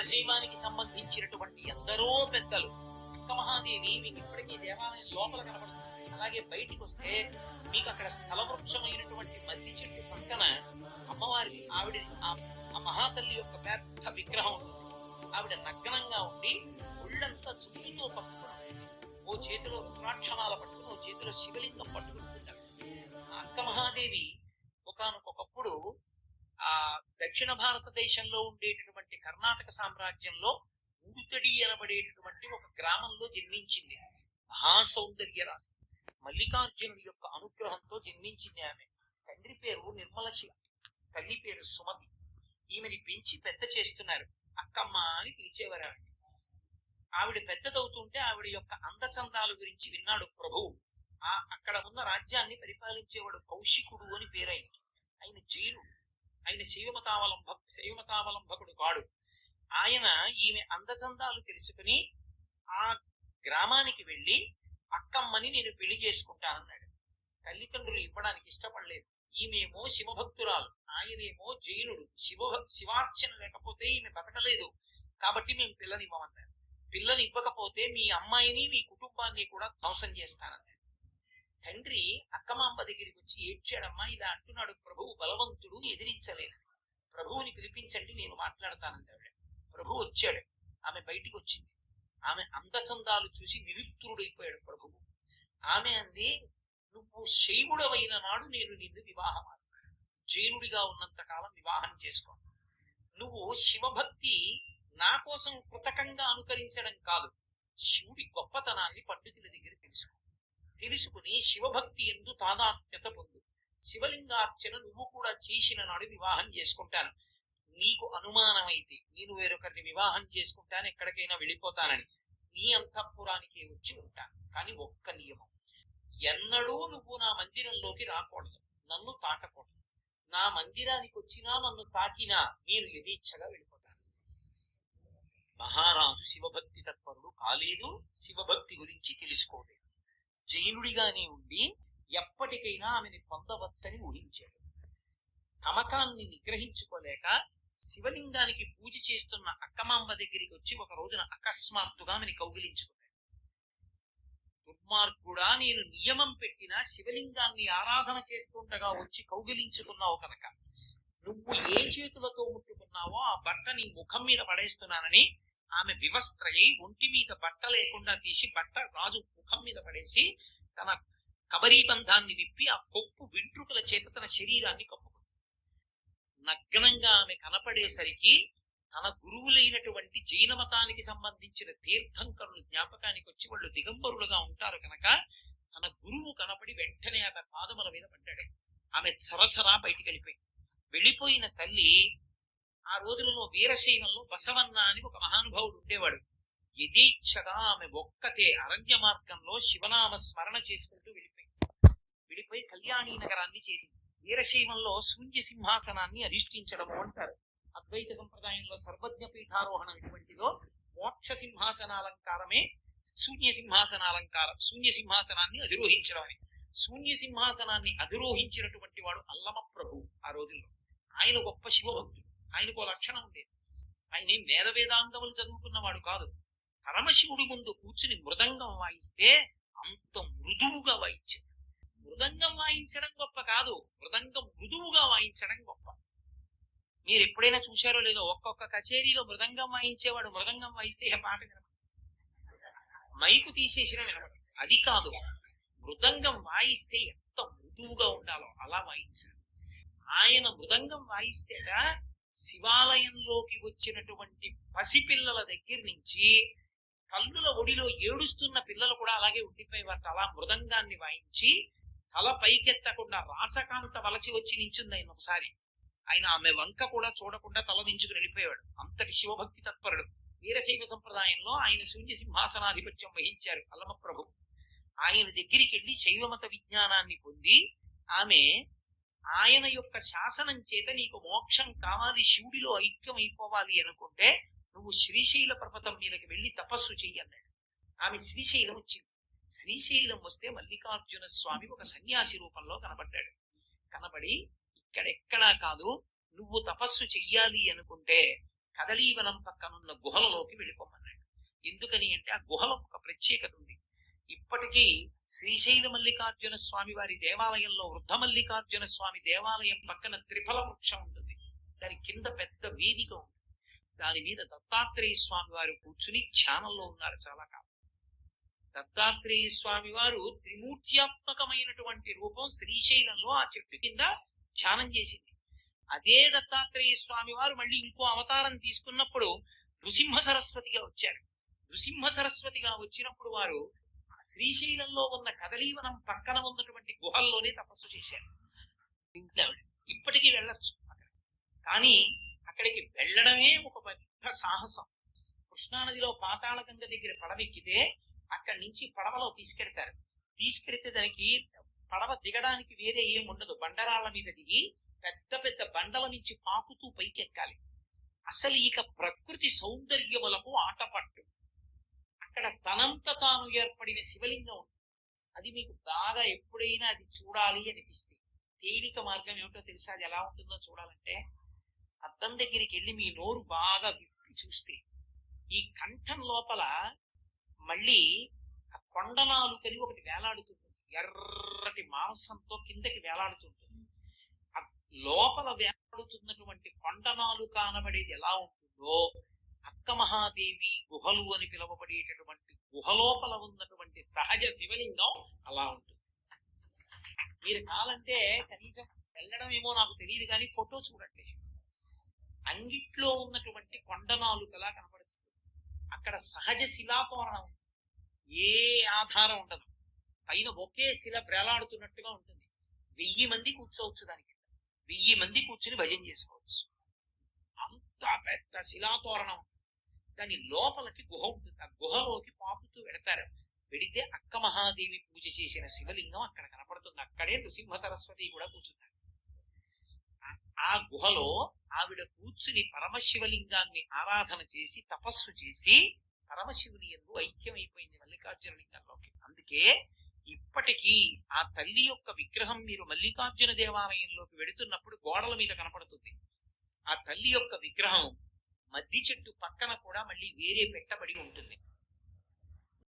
వీరశైవానికి సంబంధించినటువంటి ఎందరో పెద్దలు. అక్క మహాదేవి మీకు ఇప్పటికీ దేవాలయం లోపల కనబడుతుంది. అలాగే బయటికి వస్తే మీకు అక్కడ స్థల వృక్షమైనటువంటి మద్ది చెట్టు పక్కన అమ్మవారి ఆవిడ ఆ మహాతల్లి యొక్క పెద్ద విగ్రహం ఉంటుంది ఆవిడ నగ్నంగా ఉండి ఒళ్ళంతా చుట్టూతో కప్పుకుని ఓ చేతిలో రుద్రాక్షమాల పట్టుకుని ఓ చేతిలో శివలింగం పట్టుకుని ఉంటారు అక్క మహాదేవి ఒకనకొకప్పుడు ఆ దక్షిణ భారతదేశంలో ఉండేటటువంటి కర్ణాటక సామ్రాజ్యంలో ఉడుతడి అనబడేటటువంటి ఒక గ్రామంలో జన్మించింది. మహాసౌందర్య రాశి మల్లికార్జునుడి యొక్క అనుగ్రహంతో జన్మించింది ఆమె. తండ్రి పేరు నిర్మలశివ తల్లి పేరు సుమతి. ఈమెని పెంచి పెద్ద చేస్తున్నారు. అక్కమ్మ అని పిలిచేవారు ఆవిడ. ఆవిడ పెద్దదవుతుంటే ఆవిడ యొక్క అందచందాల గురించి విన్నాడు ప్రభువు ఆ అక్కడ ఉన్న రాజ్యాన్ని పరిపాలించేవాడు కౌశికుడు అని పేరు ఆయనకి ఆయన జైనుడు. ఆయన శైవమతావలంబ శైవమతావలంబకుడు కాడు. ఆయన ఈమె అందచందాలు తెలుసుకుని ఆ గ్రామానికి వెళ్ళి అక్కమ్మని నేను పెళ్ళి చేసుకుంటానన్నాడు. తల్లిదండ్రులు ఇవ్వడానికి ఇష్టపడలేదు. ఈమెమో శివభక్తురాలు ఆయనేమో జైనుడు. శివ శివార్చన లేకపోతే ఈమె బతకలేదు. కాబట్టి మేము పిల్లనివ్వమన్నారు. పిల్లని ఇవ్వకపోతే మీ అమ్మాయిని మీ కుటుంబాన్ని కూడా ధ్వంసం చేస్తానన్నాడు. తండ్రి అక్కమాంబ దగ్గరికి వచ్చి ఏడ్చాడమ్మా ఇలా అంటున్నాడు ప్రభువు బలవంతుడు ఎదిరించలేను. ప్రభువుని పిలిపించండి నేను మాట్లాడతానంది ఆవిడ ప్రభు వచ్చాడు. ఆమె బయటికి వచ్చింది ఆమె అందచందాలు చూసి నిరుత్తుడైపోయాడు ప్రభువు. ఆమె అంది నువ్వు శైవుడవైన నాడు నేను నిన్ను వివాహం జైనుడిగా ఉన్నంత కాలం వివాహం చేసుకో నువ్వు శివభక్తి నా కోసం కృతకంగా అనుకరించడం కాదు. శివుడి గొప్పతనాన్ని పండితుల దగ్గర తెలుసుకో. తెలుసుకుని శివభక్తి ఎందు తాదాత్మ్యత పొందు. శివలింగార్చన నువ్వు కూడా చేసిన నాడు వివాహం చేసుకుంటాను. నీకు అనుమానమైతే నేను వేరొకరిని వివాహం చేసుకుంటాను ఎక్కడికైనా వెళ్ళిపోతానని. నీ అంతఃపురానికే వచ్చి ఉంటాను. కానీ ఒక్క నియమం. ఎన్నడూ నువ్వు నా మందిరంలోకి రాకూడదు. నన్ను తాకకూడదు. నా మందిరానికి వచ్చినా నన్ను తాకినా నేను యథేచ్ఛగా వెళ్ళిపోతాను. మహారాజు శివభక్తి తత్పరుడు కాలేదు. శివభక్తి గురించి తెలుసుకోలేదు జైనుడిగానే ఉండి ఎప్పటికైనా ఆమెని పొందవచ్చని ఊహించాడు. తమకాన్ని నిగ్రహించుకోలేక శివలింగానికి పూజ చేస్తున్న అక్కమాంబ దగ్గరికి వచ్చి ఒక రోజున అకస్మాత్తుగా ఆమెని కౌగిలించుకున్నాడు. దుర్మార్గుడా నేను నియమం పెట్టిన శివలింగాన్ని ఆరాధన చేస్తుండగా వచ్చి కౌగిలించుకున్నావు కనుక. నువ్వు ఏ చేతులతో ముట్టుకున్నావో ఆ బట్ట నీ ముఖం మీద పడేస్తున్నానని ఆమె వివస్త్రయై ఒంటి మీద బట్ట లేకుండా తీసి బట్ట రాజు ముఖం మీద పడేసి తన కబరీబంధాన్ని విప్పి ఆ కొప్పు వెంట్రుకల చేత తన శరీరాన్ని కప్పుకుంది. నగ్నంగా ఆమె కనపడేసరికి తన గురువులైనటువంటి జైన మతానికి సంబంధించిన తీర్థంకరులు జ్ఞాపకానికి వచ్చి వాళ్ళు దిగంబరులుగా ఉంటారు కనుక తన గురువు కనపడి వెంటనే ఆమె పాదముల మీద పడ్డాడు. ఆమె చరచరా బయటికి వెళ్ళిపోయింది. వెళ్ళిపోయిన తల్లి ఆ రోజులలో వీరశైవంలో బసవన్న అని ఒక మహానుభావుడు ఉండేవాడు. యథేచ్ఛగా ఆమె ఒక్కతే అరణ్య మార్గంలో శివనామ స్మరణ చేసుకుంటూ వెళ్ళిపోయింది. వెళ్ళిపోయి కళ్యాణీ నగరాన్ని చేరింది. వీరశైవంలో శూన్య సింహాసనాన్ని అధిష్ఠించడము అంటారు. అద్వైత సంప్రదాయంలో సర్వజ్ఞ పీఠారోహణం ఎటువంటిదో మోక్ష సింహాసనాలంకారమే శూన్య సింహాసనాలంకారం శూన్య సింహాసనాన్ని అధిరోహించడం అని. శూన్య సింహాసనాన్ని అధిరోహించినటువంటి వాడు అల్లమ ప్రభు ఆ రోజుల్లో. ఆయన గొప్ప శివభక్తుడు. ఆయనకు లక్షణం ఉండేది ఆయన వేద వేదాంగములు చదువుకున్నవాడు కాదు. పరమశివుడి ముందు కూర్చుని మృదంగం వాయిస్తే అంత మృదువుగా వాయించాడు మృదంగం వాయించడం గొప్ప కాదు. మృదంగం మృదువుగా వాయించడం గొప్ప. మీరు ఎప్పుడైనా చూశారో లేదో ఒక్కొక్క కచేరీలో మృదంగం వాయించేవాడు మృదంగం వాయిస్తే ఏ పాట వినపడదు మైకు తీసేసిన వినపడదు అది కాదు. మృదంగం వాయిస్తే ఎంత మృదువుగా ఉండాలో అలా వాయించాలి. ఆయన మృదంగం వాయిస్తేట శివాలయంలోకి వచ్చినటువంటి పసిపిల్లల దగ్గర నుంచి కల్లుల ఒడిలో ఏడుస్తున్న పిల్లలు కూడా అలాగే ఉండిపోయేవారు తలా మృదంగాన్ని వాయించి తల పైకెత్తకుండా రాచకాంత వలచి వచ్చి నించుంది ఆయన ఒకసారి. ఆయన ఆమె వంక కూడా చూడకుండా తల దించుకుని వెళ్ళిపోయాడు అంతటి శివభక్తి తత్పరుడు. వీరశైవ సంప్రదాయంలో ఆయన శూన్య సింహాసనాధిపత్యం వహించారు అల్లమ ప్రభు ఆయన దగ్గరికి వెళ్ళి శైవమత విజ్ఞానాన్ని పొంది ఆమె ఆయన యొక్క శాసనం చేత నీకు మోక్షం కావాలి శివుడిలో ఐక్యం అయిపోవాలి అనుకుంటే నువ్వు శ్రీశైల పర్వతం మీదకి వెళ్ళి తపస్సు చెయ్యన్నాడు ఆమె శ్రీశైలం వచ్చింది. శ్రీశైలం వస్తే మల్లికార్జున స్వామి ఒక సన్యాసి రూపంలో కనబడ్డాడు. కనబడి ఇక్కడెక్కడా కాదు నువ్వు తపస్సు చెయ్యాలి అనుకుంటే కదలీవనం పక్కనున్న గుహలలోకి వెళ్ళిపోమన్నాడు ఎందుకని అంటే ఆ గుహలకు ఒక ప్రత్యేకత ఉంది. ఇప్పటికీ శ్రీశైల మల్లికార్జున స్వామి వారి దేవాలయంలో వృద్ధ మల్లికార్జున స్వామి దేవాలయం పక్కన త్రిఫల వృక్షం ఉంటుంది. దాని కింద పెద్ద వేదిక ఉంది దాని మీద దత్తాత్రేయ స్వామి వారు కూర్చుని ధ్యానంలో ఉన్నారు చాలా కాలం. దత్తాత్రేయ స్వామి వారు త్రిమూర్త్యాత్మకమైనటువంటి రూపం శ్రీశైలంలో ఆ చెట్టు కింద ధ్యానం చేసింది. అదే దత్తాత్రేయ స్వామి వారు మళ్ళీ ఇంకో అవతారం తీసుకున్నప్పుడు నృసింహ సరస్వతిగా వచ్చారు. నృసింహ సరస్వతిగా వచ్చినప్పుడు వారు శ్రీశైలంలో ఉన్న కదలీవనం పక్కన ఉన్నటువంటి గుహల్లోనే తపస్సు చేశారు. ఇప్పటికీ వెళ్ళచ్చు అక్కడ. కానీ అక్కడికి వెళ్ళడమే ఒక పెద్ద సాహసం. కృష్ణానదిలో పాతాళగంగ దగ్గర పడవెక్కితే అక్కడి నుంచి పడవలో తీసుకెడతారు తీసుకెడితే దానికి పడవ దిగడానికి వేరే ఏం ఉండదు. బండరాళ్ళ మీద దిగి పెద్ద పెద్ద బండల నుంచి పాకుతూ పైకెక్కాలి. అసలు ఇక ప్రకృతి సౌందర్యములకు ఆటపట్టు. అక్కడ తనంత తాను ఏర్పడిన శివలింగం ఉంది. అది మీకు బాగా ఎప్పుడైనా అది చూడాలి అనిపిస్తే తేలిక మార్గం ఏమిటో తెలుసా? అది ఎలా ఉంటుందో చూడాలంటే అద్దం దగ్గరికి వెళ్ళి మీ నోరు బాగా విప్పి చూస్తే ఈ కంఠం లోపల మళ్ళీ ఆ కొండనాలుకని ఒకటి వేలాడుతుంటుంది. ఎర్రటి మాంసంతో కిందకి వేలాడుతుంటుంది. ఆ లోపల వేలాడుతున్నటువంటి కొండనాలు కానబడేది ఎలా ఉంటుందో అక్క మహాదేవి గుహలు అని పిలువబడేటటువంటి గుహలోపల ఉన్నటువంటి సహజ శివలింగం అలా ఉంటుంది. మీరు కావాలంటే కనీసం వెళ్ళడం ఏమో నాకు తెలియదు కానీ ఫోటో చూడండి. అంగిట్లో ఉన్నటువంటి కొండనాలుకలా కనపడుతుంది. అక్కడ సహజ శిలాతోరణం ఉంది. ఏ ఆధారం ఉండదు. పైన ఒకే శిల బ్రేలాడుతున్నట్టుగా ఉంటుంది. వెయ్యి మంది కూర్చోవచ్చు దానికి వెయ్యి మంది కూర్చుని భజన చేసుకోవచ్చు. పెద్ద పెద్ద శిలాతోరణం. దాని లోపలికి గుహ ఉంటుంది. ఆ గుహలోకి పాపుతూ వెడతారు వెడితే అక్క మహాదేవి పూజ చేసిన శివలింగం అక్కడ కనపడుతుంది. అక్కడే నృసింహ సరస్వతి కూడా కూర్చున్నారు ఆ- గుహలో ఆవిడ కూర్చుని పరమశివలింగాన్ని ఆరాధన చేసి తపస్సు చేసి పరమశివుని ఎందు ఐక్యమైపోయింది మల్లికార్జున లింగంలోకి. అందుకే ఇప్పటికీ ఆ తల్లి యొక్క విగ్రహం మీరు మల్లికార్జున దేవాలయంలోకి వెడుతున్నప్పుడు గోడల మీద కనపడుతుంది. ఆ తల్లి యొక్క విగ్రహం మద్ది చెట్టు పక్కన కూడా మళ్ళీ వేరే పెట్టబడి ఉంటుంది.